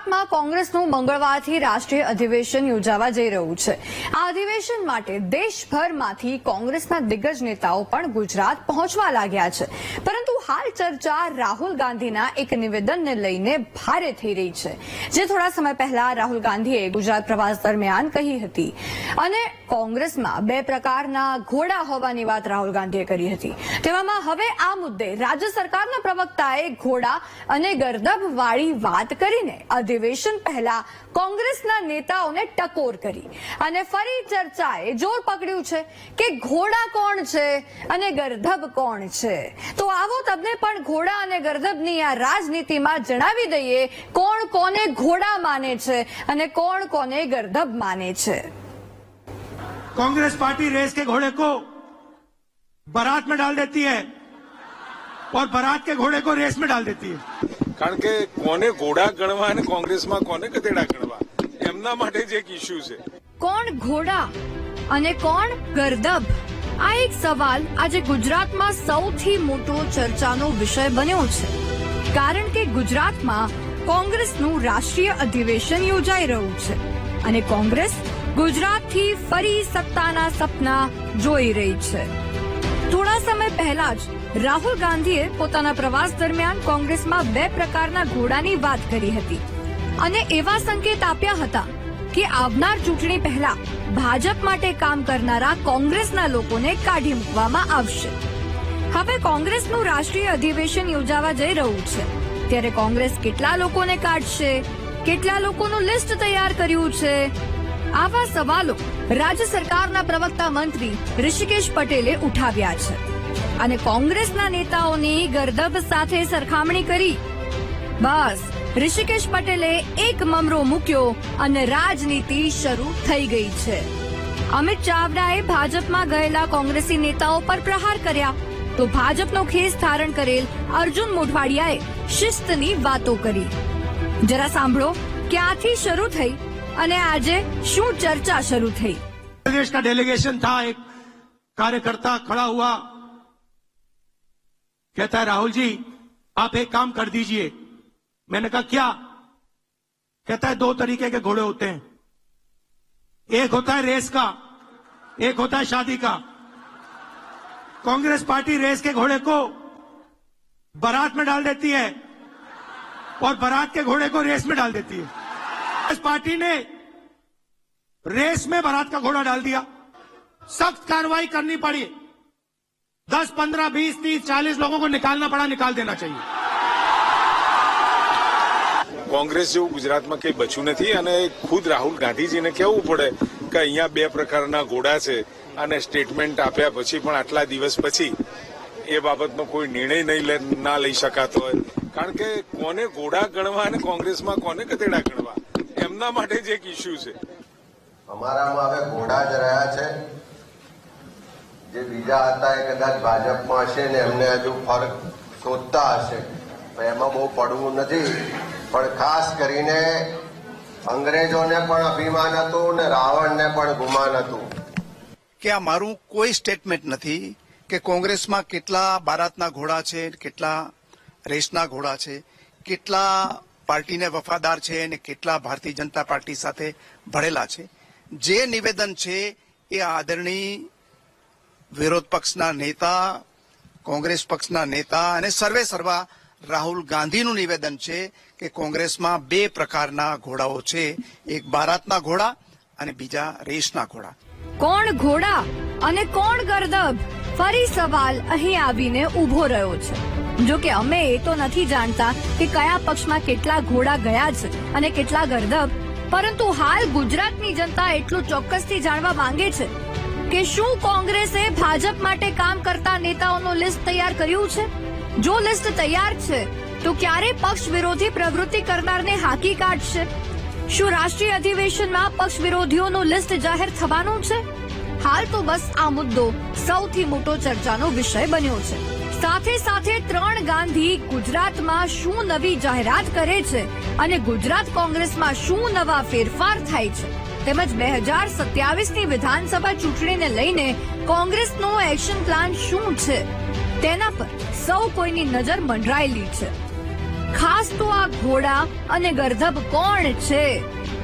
ગુજરાતમાં કોંગ્રેસનું મંગળવારથી રાષ્ટ્રીય અધિવેશન યોજાવા જઈ રહ્યું છે. આ અધિવેશન માટે દેશભરમાંથી કોંગ્રેસના દિગ્ગજ નેતાઓ પણ ગુજરાત પહોંચવા લાગ્યા છે. પરંતુ હાલ ચર્ચા રાહુલ ગાંધીના એક નિવેદનને લઈને ભારે થઈ રહી છે. જે થોડા સમય પહેલા રાહુલ ગાંધીએ ગુજરાત પ્રવાસ દરમિયાન કહી હતી. અને કોંગ્રેસમાં બે પ્રકારના ઘોડા હોવાની વાત રાહુલ ગાંધીએ કરી હતી. તેવામાં હવે આ મુદ્દે રાજ્ય સરકારના પ્રવક્તાએ ઘોડા અને ગરદબ વાળી વાત કરીને અધિવેશન પહેલા કોંગ્રેસના નેતાઓને ટકોર કરી. અને ફરી ચર્ચાએ જોર પકડ્યું છે કે ઘોડા કોણ છે અને ગરધબ કોણ છે? તો આવો તમને પણ ઘોડા અને ગરધબની આ રાજનીતિમાં જણાવી દઈએ કોણ કોને ઘોડા માને છે અને કોણ કોને ગરધબ માને છે कांग्रेस पार्टी रेस के घोड़े को बारात में डाल देती है और बारात के घोड़े को रेस में डाल देती है કારણ કે કોને ઘોડા ગણવા અને કોંગ્રેસમાં કોને ગધેડા ગણવા એમના માટે જ એક ઇસ્યુ છે કોણ ઘોડા અને કોણ ગરદબ આ એક સવાલ આજે ગુજરાતમાં સૌથી મોટો ચર્ચાનો વિષય બન્યો છે. કારણ કે ગુજરાતમાં કોંગ્રેસનું રાષ્ટ્રીય અધિવેશન યોજાઈ રહ્યું છે અને કોંગ્રેસ ગુજરાતથી ફરી સત્તાના સપના જોઈ રહી છે. થોડા સમય પહેલા જ રાહુલ ગાંધીએ પોતાના પ્રવાસ દરમિયાન કોંગ્રેસમાં બે પ્રકારના ઘોડાની વાત કરી હતી અને એવા સંકેત આપ્યા હતા કે આવનાર ચૂંટણી પહેલા ભાજપ માટે કામ કરનારા કોંગ્રેસના લોકોને કાઢી મૂકવામાં આવશે. હવે કોંગ્રેસનું રાષ્ટ્રીય અધિવેશન યોજાવા જઈ રહ્યું છે. ત્યારે કોંગ્રેસ કેટલા લોકોને કાઢશે? કેટલા લોકોનું લિસ્ટ તૈયાર કર્યું છે? આવા સવાલો રાજ્ય સરકારના પ્રવક્તા મંત્રી ઋષિકેશ પટેલે ઉઠાવ્યા છે. અને કોંગ્રેસના નેતાઓની ગરદબ સાથે સરખામણી કરી. બસ ઋષિકેશ પટેલે એક મમરો મૂક્યો અને રાજનીતિ શરૂ થઈ ગઈ છે અમિત ચાવડાએ ભાજપમાં ગયેલા કોંગ્રેસી નેતાઓ પર પ્રહાર કર્યા તો ભાજપનો ખેસ ધારણ કરેલ અર્જુન મોઢવાડિયાએ શિસ્તની વાતો કરી જરા સાંભળો ક્યાંથી શરૂ થઈ અને આજે શું ચર્ચા શરૂ થઈ प्रदेश का डेलीगेशन था एक कार्यकर्ता खड़ा हुआ कहता है राहुल जी आप एक काम कर दीजिए मैंने कहा, क्या? कहता है, दो तरीके के घोड़े होते हैं। एक होता है रेस का, एक होता है शादी का। कांग्रेस पार्टी रेस के घोड़े को बारात में डाल देती है और बारात के घोड़े को रेस में डाल देती है। कांग्रेस पार्टी ने रेस में बारात का घोड़ा डाल दिया। सख्त कार्रवाई करनी पड़ी। दस, पंद्रह, बीस, तीस, चालीस लोगों को निकालना पड़ा, निकाल देना चाहिए। કોંગ્રેસ જેવું ગુજરાતમાં કંઈ બચ્યું નથી અને ખુદ રાહુલ ગાંધીજીને કહેવું પડે કે અહીંયા બે પ્રકારના ઘોડા છે અને સ્ટેટમેન્ટ આપ્યા પછી પણ આટલા દિવસ પછી એ બાબતનો કોઈ નિર્ણય નહીં ના લઈ શકાતો હોય. કારણ કે કોને ઘોડા ગણવા અને કોંગ્રેસમાં કોને કતેડા ગણવા? એમના માટે જ એક ઇસ્યુ છે. અમારામાં હવે ઘોડા જ રહ્યા છે. જે બીજા હતા એ કદાચ ભાજપમાં હશે ને એમને હજુ ફરક શોધતા હશે. એમાં બહુ પડવું નથી. પણ ખાસ કરીને અંગ્રેજોને પણ અભિમાન હતું ને રાવણને પણ ગુમાન હતું. કે આ મારું કોઈ સ્ટેટમેન્ટ નથી કે કોંગ્રેસમાં કેટલા બારાતના ઘોડા છે, કેટલા રેસના ઘોડા છે, કેટલા પાર્ટીને વફાદાર છે અને કેટલા ભારતીય જનતા પાર્ટી સાથે ભળેલા છે. જે નિવેદન છે એ આદરણીય વિરોધ પક્ષના નેતા, કોંગ્રેસ પક્ષના નેતા અને સર્વે સર્વા રાહુલ ગાંધીનું નિવેદન છે કે કોંગ્રેસમાં બે પ્રકારના ઘોડાઓ છે. એક બારાતના ઘોડા અને બીજા રેસના ઘોડા. કોણ ઘોડા અને કોણ ગરદબ? ફરી સવાલ અહીં આવીને ઊભો રહ્યો છે. જો કે અમે એ તો નથી જાણતા કે કયા પક્ષમાં કેટલા ઘોડા ગયા છે અને કેટલા ગરદબ. પરંતુ હાલ ગુજરાતની જનતા એટલું ચોક્કસથી જાણવા માંગે છે કે શું કોંગ્રેસે ભાજપ માટે કામ કરતા નેતાઓનું લિસ્ટ તૈયાર કર્યું છે? જો લિસ્ટ તૈયાર છે, તો ક્યારે પક્ષ વિરોધી પ્રવૃત્તિ કરનારને હાકી કાઢશે? શું રાષ્ટ્રીય અધિવેશનમાં પક્ષ વિરોધીઓનું લિસ્ટ જાહેર થવાનું છે? હાલ તો બસ આ મુદ્દો સૌથી મોટો ચર્ચાનો વિષય બન્યો છે. સાથે સાથે ત્રણ ગાંધી ગુજરાતમાં શું નવી જાહેરાત કરે છે અને ગુજરાત કોંગ્રેસમાં શું નવા ફેરફાર થાય છે? તેમજ બે હજાર સત્યાવીસની વિધાનસભા ચૂંટણીને લઈને કોંગ્રેસનો એક્શન પ્લાન શું છે? તેના પર સૌ કોઈની નજર મંડરાયેલી છે. ખાસ તો આ ઘોડા અને ગર્ધબ કોણ છે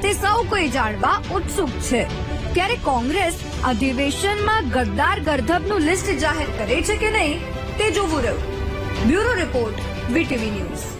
તે સૌ કોઈ જાણવા ઉત્સુક છે. ત્યારે કોંગ્રેસ અધિવેશનમાં ગદ્દાર ગર્ધબનું લિસ્ટ જાહેર કરે છે કે નહીં તે જોવું રહ્યું. Bureau report, VTV news.